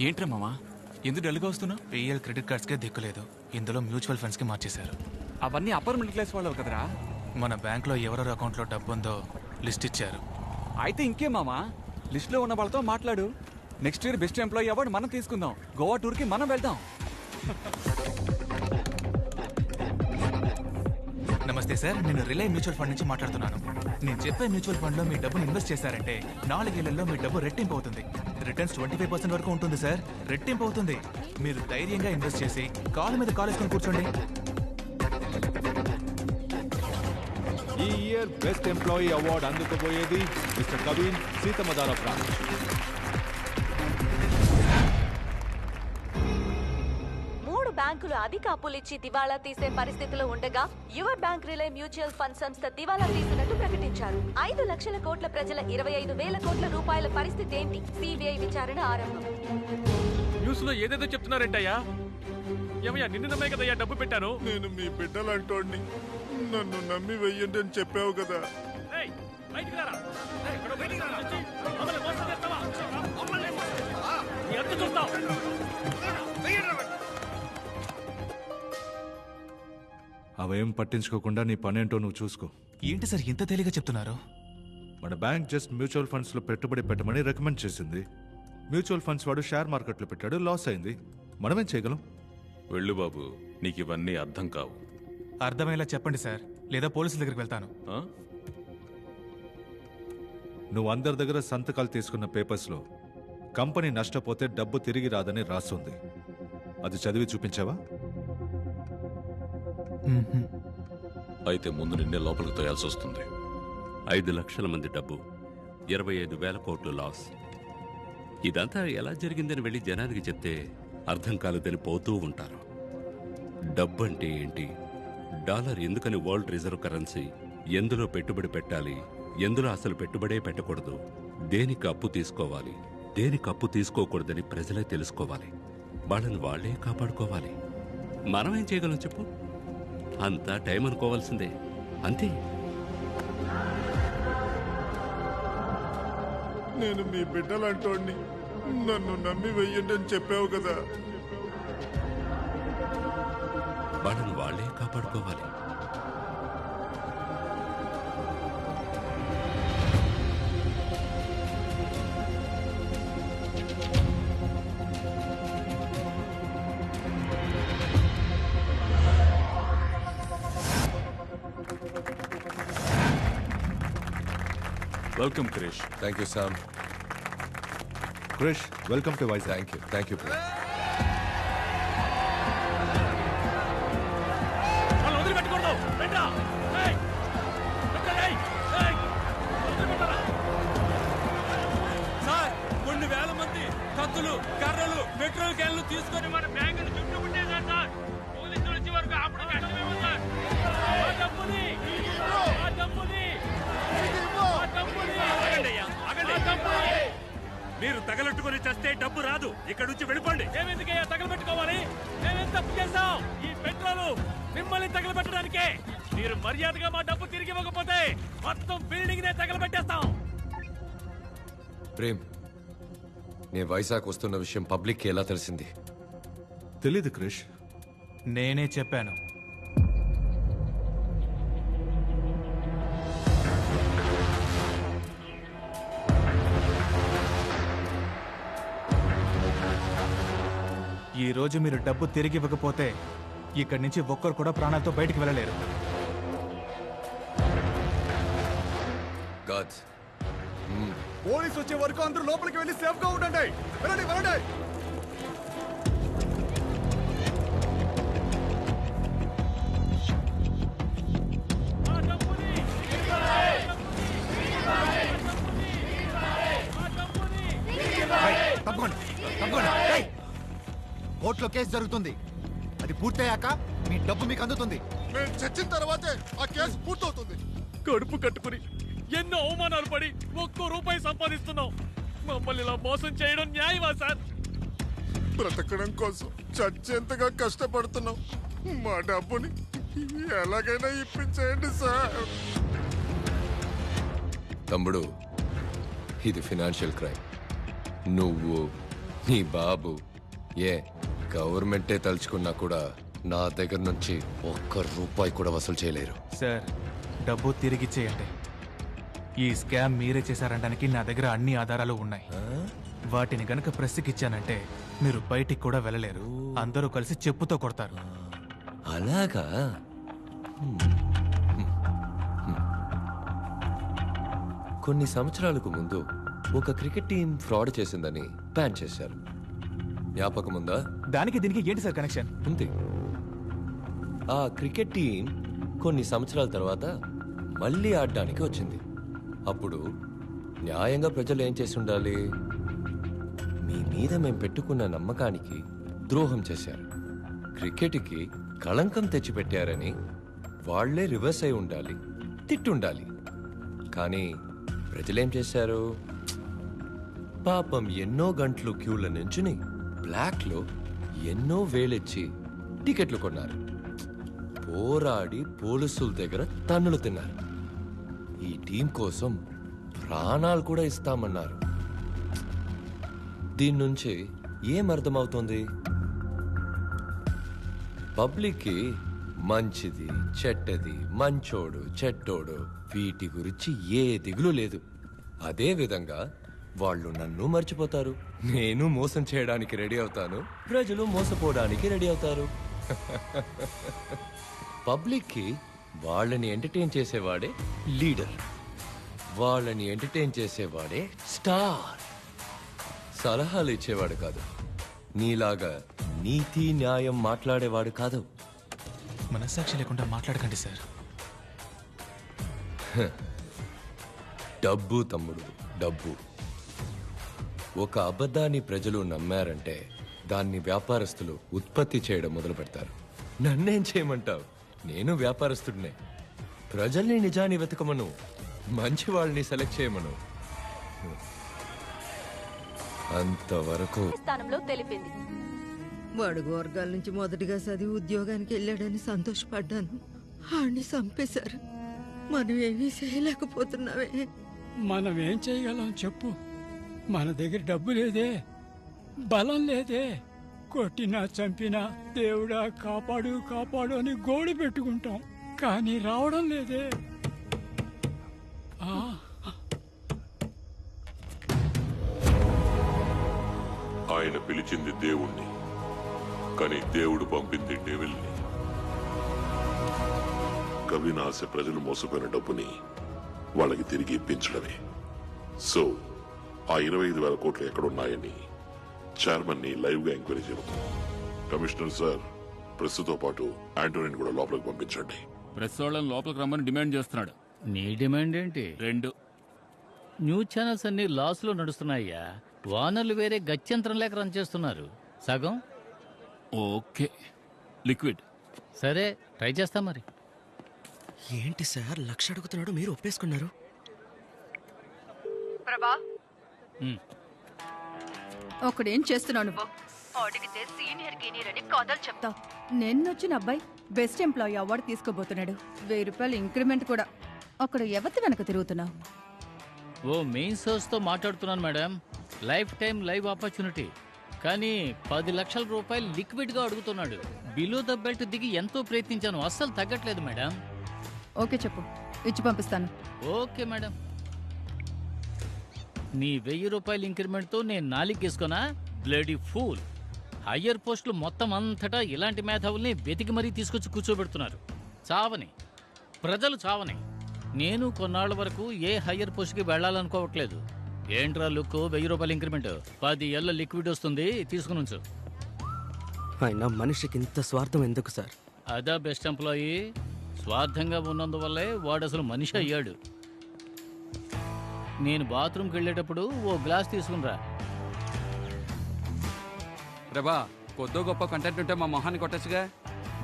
ఏంట్రా మామా? ఎందుకు డల్గా వస్తున్నావు? PL credit కార్డ్స్కే దిక్కులేదు. ఇందులో మ్యూచువల్ ఫండ్స్కి మార్చేశారు. అవన్నీ అప్పర్ మిడిల్ క్లాస్ వాళ్ళు కదరా? మన బ్యాంక్లో ఎవరెవరి అకౌంట్లో డబ్బు ఉందో లిస్ట్ ఇచ్చారు. అయితే ఇంకేం మామా? లిస్ట్లో ఉన్న వాళ్ళతో మాట్లాడు. Next year best employee award మనం తీసుకుందాం. గోవా టూర్కి మనం వెళ్దాం. నమస్తే సార్ నేను రిలే మ్యూచువల్ ఫండ్ నుంచి మాట్లాడుతున్నాను. నేను చెప్పే మ్యూచువల్ ఫండ్లో మీ డబ్బును ఇన్వెస్ట్ చేశారంటే నాలుగేళ్ళలో మీ డబ్బు రెట్టింపు అవుతుంది. రిటర్న్స్ ట్వంటీ ఫైవ్ పర్సెంట్ వరకు ఉంటుంది సార్. రెట్టింపు అవుతుంది. మీరు ధైర్యంగా ఇన్వెస్ట్ చేసి కాలు మీద కాలు వేసుకొని కూర్చోండి. ఈ ఇయర్ బెస్ట్ ఎంప్లాయీ అవార్డు అందుకోబోయేది మిస్టర్ కవిన్ సీతమదార ప్రాంత్ బ్యాంకులు అధిక అప్పులిచ్చి దివాళా తీసే పరిస్థితిలో ఉండగా యువ బ్యాంక్ రిలే మ్యూచువల్ ఫండ్ సంస్థ దివాళా తీసినట్టు ప్రకటించారు. ఐదు లక్షల కోట్ల ప్రజల ఇరవై ఐదు వేల కోట్ల రూపాయల పరిస్థితి ఏంటి? సిబిఐ విచారణ ఆరంభం. న్యూస్లో ఏదేదో చెప్తున్నారంటయ్యా. ఏమయ్యా నిన్ను నమ్మే కదయ్యా డబ్బు పెట్టాను? నేను మీ బిడ్డలంటోడిని. నన్ను నమ్మి వెయ్యండి అని చెప్పావు కదా. ఏయ్, అవేం పట్టించుకోకుండా నీ పనేంటో నువ్వు చూసుకో. ఏంటి సార్ ఇంత తేలిగా చెప్తున్నారు? మన బ్యాంక్ జస్ట్ మ్యూచువల్ ఫండ్స్లో పెట్టుబడి పెట్టమని రికమెండ్ చేసింది. మ్యూచువల్ ఫండ్స్ వాడు షేర్ మార్కెట్లో పెట్టాడు లాస్ అయింది. మనమేం చేయగలం? వెళ్ళు బాబు నీకు ఇవన్నీ అర్థం కావు. అర్థమయ్యేలా చెప్పండి సార్ లేదా పోలీసుల దగ్గరికి వెళ్తాను. ఆ? నువ్వు అందరి దగ్గర సంతకాలు తీసుకున్న పేపర్స్లో కంపెనీ నష్టపోతే డబ్బు తిరిగి రాదని రాస్తుంది అది చదివి చూపించావా. అయితే ముందు నిన్నే లోపలికి తోయాల్సి వస్తుంది. ఐదు లక్షల మంది డబ్బు ఇరవై ఐదు వేల కోట్లు లాస్. ఇదంతా ఎలా జరిగిందని వెళ్ళి జనానికి చెప్తే అర్థం కాలేదని పోతూ ఉంటారు. డబ్బు అంటే ఏంటి? డాలర్ ఎందుకని వరల్డ్ రిజర్వ్ కరెన్సీ ఎందులో పెట్టుబడి పెట్టాలి ఎందులో అసలు పెట్టుబడే పెట్టకూడదు దేనికి అప్పు తీసుకోవాలి దేనికి అప్పు తీసుకోకూడదని ప్రజలే తెలుసుకోవాలి. వాళ్ళని వాళ్ళే కాపాడుకోవాలి. మనమేం చేయగలం చెప్పు? అంతా టైం అనుకోవాల్సిందే. అంతే. నేను మీ బిడ్డలంటోడిని నన్ను నమ్మి వెయ్యండి అని చెప్పావు కదా. వాళ్ళని వాళ్ళే కాపాడుకోవాలి. Welcome Krish thank you Sam Krish welcome to Vizag thank you thank you. Sir కొన్ని వేల మంది కత్తులు కర్రలు పెట్రోల్ క్యాన్లు తీసుకొని మన బ్యాంకును మీరు తగలట్టుకుని చస్తే డబ్బు రాదు. ఇక్కడ నుంచి వెళ్ళిపోండి. మేమెందుకయ్యా తగలబెట్టుకోవాలి? మేమేం తప్పు చేస్తాం ఈ పెట్రోలు మిమ్మల్ని తగలబెట్టడానికే. మీరు మర్యాదగా మా డబ్బు తిరిగి ఇవ్వకపోతే మొత్తం బిల్డింగ్ నే తగలబెట్టేస్తాం. ప్రేమ్ నేను వైజాగ్ వస్తున్న విషయం పబ్లిక్ ఎలా తెలిసింది? తెలీదు క్రిష్. నేనే చెప్పాను. ఈ రోజు మీరు డబ్బు తిరిగి ఇవ్వకపోతే ఇక్కడి నుంచి ఒక్కరు కూడా ప్రాణాలతో బయటికి వెళ్ళలేరు. గాడ్ పోలీస్ వచ్చే వరకు అందరూ లోపలికి వెళ్ళి సేఫ్గా ఉండండి. వెళ్ళండి వెళ్ళండి. కోర్టులో కేసు జరుగుతుంది. అది పూర్తయ్యాక మీ డబ్బు మీకు అందుతుంది. నేను చచ్చిన తర్వాతే ఆ కేసు పూర్తవుతుంది. కడుపు కట్టుకుని ఎన్నో అవమానాలు పడి ఒక్కో రూపాయి సంపాదిస్తున్నాం. మమ్మల్ని ఇలా మోసం చేయడం న్యాయమా సార్? బ్రతకడం కోసం చచ్చేంతగా కష్టపడుతున్నాం. మా డబ్బుని ఎలాగైనా ఇప్పించేయండి సార్. తమ్ముడు ఇది ఫినాన్షియల్ క్రైమ్. నువ్వు నీ బాబు ఏ? గవర్నమెంటే తలుచుకున్నా కూడా నా దగ్గర నుంచి ఒక్క రూపాయి కూడా వసూలు చేయలేరు. సార్ డబ్బు తిరిగిచ్చేయండి ఈ స్కామ్ మీరే చేశారనడానికి నా దగ్గర అన్ని ఆధారాలు ఉన్నాయి. వాటిని గనక ప్రెస్కి ఇచ్చానంటే మీరు బయటికి కూడా వెళ్ళలేరు. అందరూ కలిసి చెప్పుతో కొడతారు. అలాగా. కొన్ని సంవత్సరాలకు ముందు ఒక క్రికెట్ టీం ఫ్రాడ్ చేసిందని బ్యాన్ చేశారు. జ్ఞాపకం ఉందా దానికి దీనికి ఏంటి సార్ కనెక్షన్ ఉంది ఆ క్రికెట్ టీం కొన్ని సంవత్సరాల తర్వాత మళ్ళీ ఆడడానికి వచ్చింది. అప్పుడు న్యాయంగా ప్రజలు ఏం చేసి ఉండాలి? మీ మీద మేము పెట్టుకున్న నమ్మకానికి ద్రోహం చేశారు. క్రికెట్కి కళంకం తెచ్చిపెట్టారని వాళ్ళే రివర్స్ అయి ఉండాలి తిట్టుండాలి. కానీ ప్రజలేం చేశారు? పాపం ఎన్నో గంటలు క్యూల నుంచుని బ్లాక్లో ఎన్నో వేలెచ్చి టికెట్లు కొన్నారు. పోరాడి పోలీసుల దగ్గర తన్నులు తిన్నారు. ఈ టీం కోసం ప్రాణాలు కూడా ఇస్తామన్నారు. దీని నుంచి ఏం అర్థమవుతుంది? పబ్లిక్కి మంచిది చెడ్డది మంచోడు చెడ్డోడు వీటి గురించి ఏ దిగులు లేదు. అదేవిధంగా వాళ్ళు నన్ను మర్చిపోతారు. నేను మోసం చేయడానికి రెడీ అవుతాను. ప్రజలు మోసపోవడానికి రెడీ అవుతారు. పబ్లిక్కి వాళ్ళని ఎంటర్టైన్ చేసేవాడే లీడర్. వాళ్ళని ఎంటర్టైన్ చేసేవాడే స్టార్. సలహాలు ఇచ్చేవాడు కాదు. నీలాగా నీతి న్యాయం మాట్లాడేవాడు కాదు. మనస్సాక్షి లేకుండా మాట్లాడకండి సార్. డబ్బు తమ్ముడు డబ్బు. ఒక అబద్ధాన్ని ప్రజలు నమ్మారంటే దాన్ని వ్యాపారస్తులు ఉత్పత్తి చేయడం మొదలు పెడతారు నన్నేం చేయమంటావు? నేను వ్యాపారస్తుడినే. ప్రజల్ని నిజాన్ని వెతకమను మంచి వాళ్ళని సెలెక్ట్ చేయమను. అంతవరకు స్థానంలో తెలిపింది. బడుగు వర్గాల నుంచి మొదటిగా చదివి ఉద్యోగానికి వెళ్ళాడని సంతోషపడ్డాను. ఆడిని చంపేశారు. మనం ఏమీ చేయలేకపోతున్నావే. మనం ఏం చేయగలం చెప్పు. మన దగ్గర డబ్బు లేదే బలం లేదే. కొట్టినా చంపినా దేవుడా కాపాడు కాపాడు అని గోడు పెట్టుకుంటాం. కానీ రావడం లేదే. ఆ, ఆయన పిలిచింది దేవుణ్ణి కానీ దేవుడు పంపింది డెవిల్ని. కవినాశ ప్రజలు మోసపోయిన డబ్బుని వాళ్ళకి తిరిగి ఇప్పించడమే. సో ఆ ఇరవై ఐదు వేల కోట్లు ఎక్కడున్నాయని చైర్మన్ని లైవ్గా ఎంక్వైరీ చేయబోతున్నాం కమిషనర్ సార్ ప్రెస్తో పాటు ఆంటోనీని కూడా లోపలికి పంపించండి. ప్రెస్ వాళ్ళని లోపలికి రమ్మని డిమాండ్ చేస్తున్నాడు. నీ డిమాండ్ ఏంటి? రెండు. న్యూస్ ఛానల్స్ అన్ని లాస్లో నడుస్తున్నాయ్యా. వానర్లు వేరే గత్యంతరం లేక రన్ చేస్తున్నారు. సగం? ఓకే. లిక్విడ్. సరే ట్రై చేస్తా మరి. ఏంటి సార్ లక్ష అడుగుతున్నాడు మీరు ఒప్పేసుకున్నారు? ప్రభా. ఒకడేం చేస్తున్నావు నువ్వు? అడిగితే సీనియర్ గీనియర్ అని కథలు చెప్తావు. నిన్నొచ్చిన అబ్బాయి బెస్ట్ ఎంప్లాయీ అవార్డు తీసుకోబోతున్నాడు. వెయ్యి రూపాయలు ఇంక్రిమెంట్ కూడా. అక్కడ ఎవరి వెనక తిరుగుతున్నావు? ఓ మెయిన్ సోర్స్తో మాట్లాడుతున్నాను madam. Life time live opportunity. కానీ పది లక్షల రూపాయలు లిక్విడ్గా అడుగుతున్నాడు. బిలో ద బెల్ట్ దిగి ఎంతో ప్రయత్నించాను. అస్సలు తగ్గట్లేదు మేడం. ఓకే చెప్పు. ఇచ్చి పంపిస్తాను. Okay madam. నీ వెయ్యి రూపాయల ఇంక్రిమెంట్తో నేను నాలిగేసుకోనా బ్లడీ ఫూల్. హయ్యర్ పోస్టులు మొత్తం అంతటా ఇలాంటి మేధావుల్ని వెతికి మరీ తీసుకొచ్చి కూర్చోబెడుతున్నారు. చావని. ప్రజలు చావని. నేను కొన్నాళ్ళ వరకు ఏ హయ్యర్ పోస్ట్కి వెళ్ళాలనుకోవట్లేదు. ఏంట్రా లుక్ వెయ్యి రూపాయల ఇంక్రిమెంట్. పది ఏళ్ళ లిక్విడ్ వస్తుంది తీసుకుని ఉంచు. అయినా మనిషికి ఇంత స్వార్థం ఎందుకు సార్? అదా బెస్ట్ ఎంప్లాయీ. స్వార్థంగా ఉన్నందువల్లే వాడు అసలు మనిషి అయ్యాడు. నేను బాత్రూమ్కి వెళ్ళేటప్పుడు ఓ గ్లాస్ తీసుకునిరా. ప్రభా కొద్దో గొప్ప కంటెంట్ ఉంటే మా మొహాన్ని కొట్టచ్చుగా.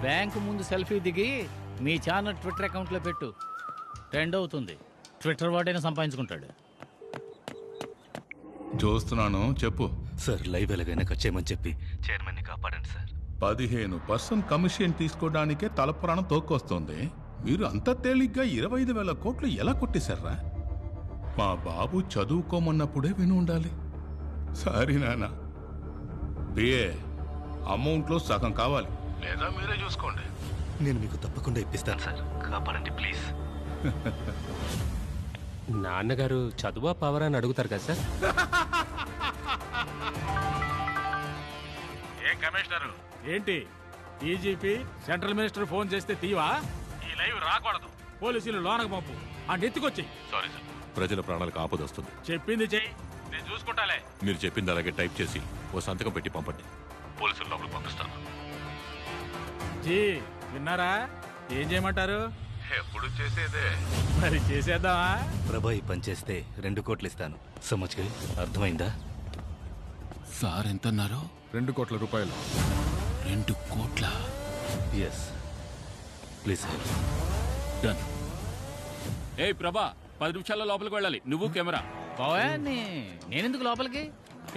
బ్యాంకు ముందు సెల్ఫీ దిగి మీ ఛానల్ ట్విట్టర్ అకౌంట్లో పెట్టు. ట్రెండ్ అవుతుంది. ట్విట్టర్ వాడైనా సంపాదించుకుంటాడు. చూస్తున్నాను. చెప్పు. సార్ లైవ్ ఎలాగైనా కట్ చేయమని చెప్పి చైర్మన్ని కాపాడండి సార్. పదిహేను పర్సెంట్ కమిషన్ తీసుకోవడానికే తలపురాణం తోక్కొస్తుంది. మీరు అంత తేలిగ్గా ఇరవై ఐదు వేల కోట్లు ఎలా కొట్టేశారా? మా బాబు చదువుకోమన్నప్పుడే విని ఉండాలి. సారీ నాన్న. పిఏ అమౌంట్లో సగం కావాలి. లేదా మీరే చూసుకోండి. నేను మీకు తప్పకుండా ఇప్పిస్తాను. సార్ కాపాడండి ప్లీజ్. నాన్నగారు చదువా పవర్ అని అడుగుతారు కదా సార్? ఏం కమిషనర్? ఏంటి? డీజీపీ సెంట్రల్ మినిస్టర్ ఫోన్ చేస్తే తీవా? ఈ లైవ్ రాకూడదు. పోలీసులు లోనకు పంపు. ఆ నెత్తుకొచ్చి సారీ సార్ ప్రజల ప్రాణాలకు ఆపద వస్తుంది. చెప్పింది చెయ్యి నేను చూసుకుంటాలే. మీరు చెప్పింది అలాగే టైప్ చేసి ఓ సంతకం పెట్టి పంపండి. పోలీసులు లోపలికి పంపిస్తాను. జీ విన్నారా? ఏం చేయమంటారు? ఎప్పుడు చేసేదే? మరి చేసేద్దామా? ప్రభా ఈ పని చేస్తే రెండు కోట్లు ఇస్తాను. సమజ్కి అర్థమైందా? సార్ ఎంత అన్నారు రెండు కోట్ల రూపాయలు. రెండు కోట్ల? ఎస్ ప్లీజ్ డన్ ఏయ్ ప్రభా పది నిమిషాల్లో లోపలికి వెళ్ళాలి. నువ్వు కెమెరా. బావా నేనెందుకు లోపలికి?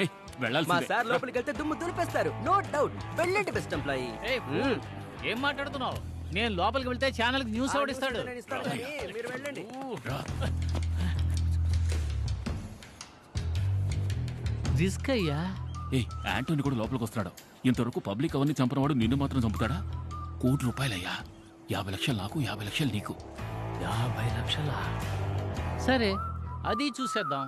ఏయ్ మా వెళ్ళాల్సిందే సార్ లోపలికి వెళ్తే దుమ్ము దులిపేస్తారు. నో డౌట్ వెళ్ళండి బెస్ట్ ఎంప్లాయీ ఏయ్, ఫూల్. ఏం మాట్లాడుతున్నావు? నేను లోపలికి వెళ్తే ఛానల్ న్యూస్ ఎవడిస్తాడు నేను ఇస్తాను కానీ మీరు వెళ్ళండి. రిస్క్ అయ్యా. ఏయ్ యాంటోని కూడా లోపలికి వస్తున్నాడు. ఇంతవరకు పబ్లిక్ అవన్నీ చంపినవాడు నిన్ను మాత్రం చంపుతాడా? కోటి రూపాయలయ్యా. యాభై లక్షలు నాకు యాభై లక్షలు నీకు. యాభై లక్షలా? సరే అది చూసేద్దాం.